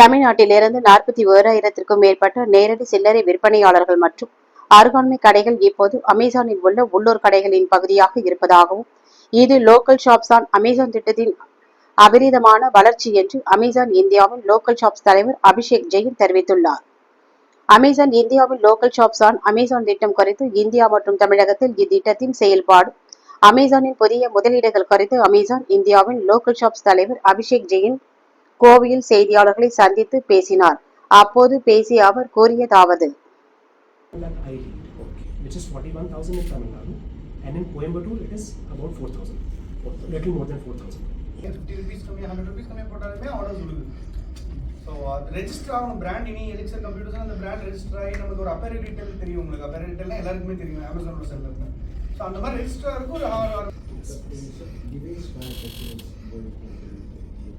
தமிழ்நாட்டிலிருந்து நாற்பத்தி ஓராயிரத்திற்கும் மேற்பட்ட நேரடி சில்லறை விற்பனையாளர்கள் மற்றும் அருகாண்மை கடைகள் இப்போது அமேசானில் உள்ள உள்ளூர் கடைகளின் பகுதியாக இருப்பதாகவும் இது லோக்கல் ஷாப்ஸ் தான் அமேசான் திட்டத்தின் அபரிதமான வளர்ச்சி என்று அமேசான் இந்தியாவின் லோக்கல் ஷாப்ஸ் தலைவர் அபிஷேக் ஜெயின் தெரிவித்துள்ளார். அமேசான் இந்தியாவில் லோக்கல் ஷாப்ஸ் ஆன் அமேசான் திட்டம் குறித்து இந்தியா மற்றும் தமிழகத்தில் இத்திட்டத்தின் செயல்பாடு அமேசானின் புதிய முதலீடுகள் குறித்து அமேசான் இந்தியாவின் லோக்கல் ஷாப்ஸ் தலைவர் அபிஷேக் ஜெயின் கோவையில் செய்தியாளர்களை சந்தித்து பேசினார். அப்போது பேசிய அவர் கூறியதாவது. That I lead, which is 41,000 in Tamil Nadu, and in Coimbatore it is about 4,000, little more than 4,000. Fifty rupees கம்மி ஹண்ட்ரட் ருபீஸ் கம்மி போட்டாலுமே ஆர்டர்ஸ் விழுது ஸோ அது ரெஜிஸ்டர் ஆகணும். பிராண்ட் இனி எலிக்சர் கம்ப்யூட்டர்ஸ் அந்த பிராண்ட் ரெஜிஸ்டர் ஆகி நமக்கு ஒரு அப்பேர் ரீட்டைல் தெரியும் உங்களுக்கு. அப்பேர் ரீட்டைல்னா எல்லாருக்குமே தெரியும். அமேசானோட செல்லுங்க ஸோ அந்த மாதிரி ரெஜிஸ்டர் இருக்கும்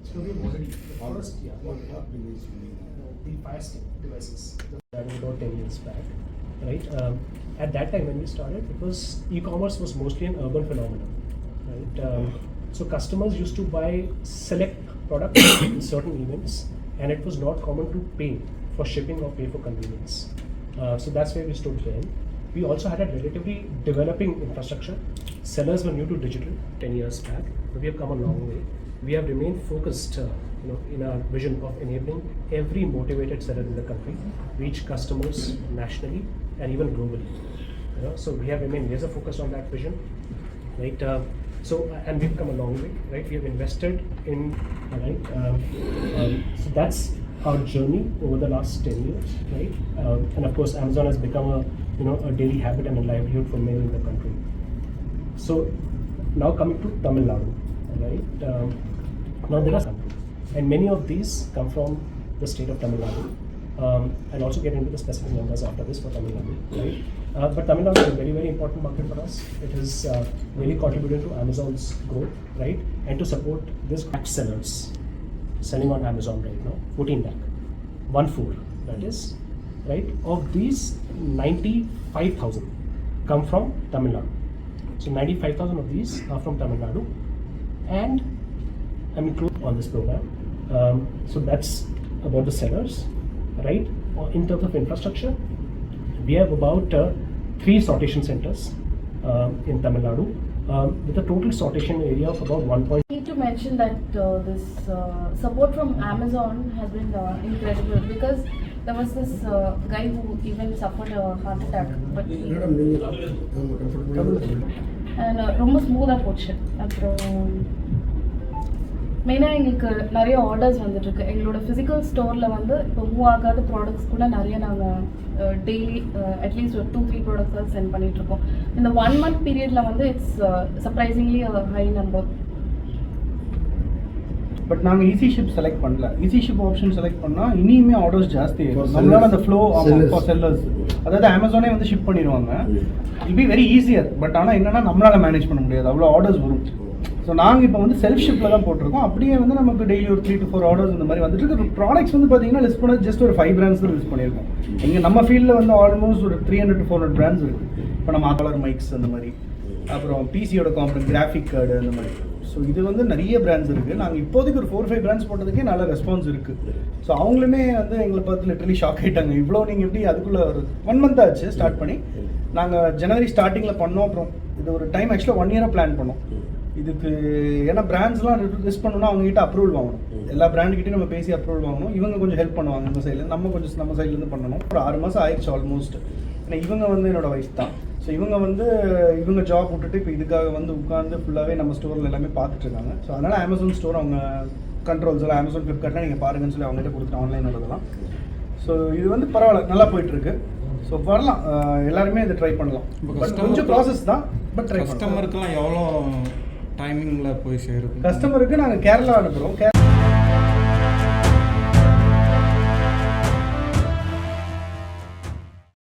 So we already the first yeah, model, the Fire devices. That about 10 years back, right? Um, at that time when we started, it was e-commerce was mostly an urban phenomenon, right? Um, so customers used to buy select products in certain events, and it was not common to pay for shipping or pay for convenience. Uh, so that's where we stood then. We also had a relatively developing infrastructure. Sellers were new to digital 10 years back, but we have come a long way. We have remained focused, uh, you know, in our vision of enabling every motivated seller in the country reach customers nationally and even globally. You know, so we have remained laser focused on that vision, right? Uh, so and we've come a long way, right? We have invested in, right? Um, um, so that's our journey over the last 10 years, right? Um, and of course, Amazon has become a you know a daily habit and a livelihood for many in the country. So now coming to Tamil Nadu, right? Um, now there are countries, and many of these come from the state of Tamil Nadu. Um, I'll also get into the specific numbers after this for Tamil Nadu, right? Uh, but Tamil Nadu is a very, very important market for us. It has uh, really contributed to Amazon's growth, right? And to support this lakh sellers selling on Amazon right now, 14 lakh, one four, that is, right? Of these, 95,000 come from Tamil Nadu. So 95,000 of these are from Tamil Nadu, and I'm included on this program. Um, so that's about the sellers, right? Uh, In terms of infrastructure, we have about uh, three sortation centers uh, in Tamil Nadu um, with a total sortation area of about 1. need to mention that uh, this uh, support from Amazon has been uh, incredible because there was this uh, guy who even suffered a heart attack, but he, ரொம்ப ஸ்மூத்தாக போச்சு. அப்புறம் மெயினாக எங்களுக்கு நிறைய orders வந்துட்டுருக்கு. எங்களோட physical ஸ்டோரில் வந்து இப்போ மூவ் ஆகாத ப்ராடக்ட்ஸ் கூட நிறைய நாங்கள் டெய்லி அட்லீஸ்ட் ஒரு டூ த்ரீ ப்ராடக்ட்ஸ் தான் சென்ட் பண்ணிகிட்ருக்கோம் இந்த ஒன் மந்த் பீரியடில் வந்து it's surprisingly high number but நாங்கள் ஈஸி ஷிப் செலக்ட் பண்ணல. ஈஸி ஷிப் ஆப்ஷன் செலக்ட் பண்ணால் இனியுமே ஆர்டர்ஸ் ஜாஸ்தி ஆகும் நம்மளால அந்த. ஃப்ளோ. ஃபார் செல்லர்ஸ் அதாவது அமேசானே வந்து ஷிப் பண்ணிடுவாங்க. It be very easier but ஆனால் என்னன்னா நம்மளால மேனேஜ் பண்ண முடியாது. அவ்வளோ ஆர்டர்ஸ் வரும். ஸோ நாங்கள் இப்போ வந்து செல்ஃப் ஷிப்பில் தான் போட்டிருக்கோம். அப்படியே வந்து நமக்கு டெய்லி ஒரு த்ரீ டு ஃபோர் ஆர்டர்ஸ் இந்த மாதிரி வந்துட்டு இருக்கு. ப்ராடக்ட்ஸ் வந்து பார்த்தீங்கன்னா லிஸ்ட் பண்ணது ஜஸ்ட் ஒரு ஃபைவ் பிராண்ட்ஸ் தான் லிஸ்ட் பண்ணியிருக்கோம். இங்கே நம்ம ஃபீல்டில் வந்து ஆல்மோஸ்ட் ஒரு three hundred four hundred brands இருக்குது இப்போ நம்ம கலர் மைக்ஸ் அந்த மாதிரி. அப்புறம் பிசியோட காம்பனன்ட் கிராஃபிக் கார்டு அந்த மாதிரி. ஸோ இது வந்து நிறைய பிராண்ட்ஸ் இருக்குது நாங்கள் இப்போதைக்கு ஒரு ஃபோர் ஃபைவ் பிராண்ட்ஸ் போட்டதுக்கே நல்ல ரெஸ்பான்ஸ் இருக்குது ஸோ அவங்களுமே வந்து எங்களை பார்த்து லிட்டரலி ஷாக் ஆகிட்டாங்க இவ்வளோ நீங்கள் எப்படி அதுக்குள்ளே ஒரு ஒன் மந்த் ஆச்சு ஸ்டார்ட் பண்ணி. நாங்கள் ஜனவரி ஸ்டார்டிங்கில் பண்ணோம் அப்புறம். இது ஒரு டைம் ஆக்சுவலாக ஒன் இயராக பிளான் பண்ணோம். இதுக்கு ஏன்னா பிராண்ட்ஸ்லாம் லிஸ்ட் பண்ணணும்னா அவங்க கிட்ட அப்ரூவல் வாங்கணும் எல்லா பிராண்டுக்கிட்டையும் நம்ம பேசி அப்ரூவல் வாங்கணும். இவங்க கொஞ்சம் ஹெல்ப் பண்ணுவாங்க நம்ம சைடில் நம்ம கொஞ்சம் நம்ம சைட்லேருந்து பண்ணணும். ஒரு ஆறு மாதம் ஆயிடுச்சு ஆல்மோஸ்ட் ஏன்னா இவங்க வந்து என்னோட ஒய்ஃப் தான். ஸோ இவங்க வந்து இவங்க ஜாப் விட்டுட்டு இப்போ இதுக்காக வந்து உட்காந்து ஃபுல்லாகவே நம்ம ஸ்டோரில் எல்லாமே பார்த்துட்டு இருக்காங்க. ஸோ அதனால் அமேசான் ஸ்டோர் அவங்க கண்ட்ரோல்ஸ் எல்லாம் அமேசான் ஃப்ளிப்கார்ட்லாம் நீங்கள் பாருங்கன்னு சொல்லி அவங்ககிட்ட கொடுத்துட்டு ஆன்லைன் உள்ளதெல்லாம் ஸோ இது வந்து பரவாயில்ல நல்லா போயிட்டு இருக்கு ஸோ வரலாம் எல்லாருமே இதை ட்ரை பண்ணலாம். கொஞ்சம் ப்ராசஸ் தான் பட் கஸ்டமருக்குலாம் எவ்வளோ டைமிங்கில் போய் சேரும் கஸ்டமருக்கு நாங்கள் கேரளா அனுப்புகிறோம் கேரளா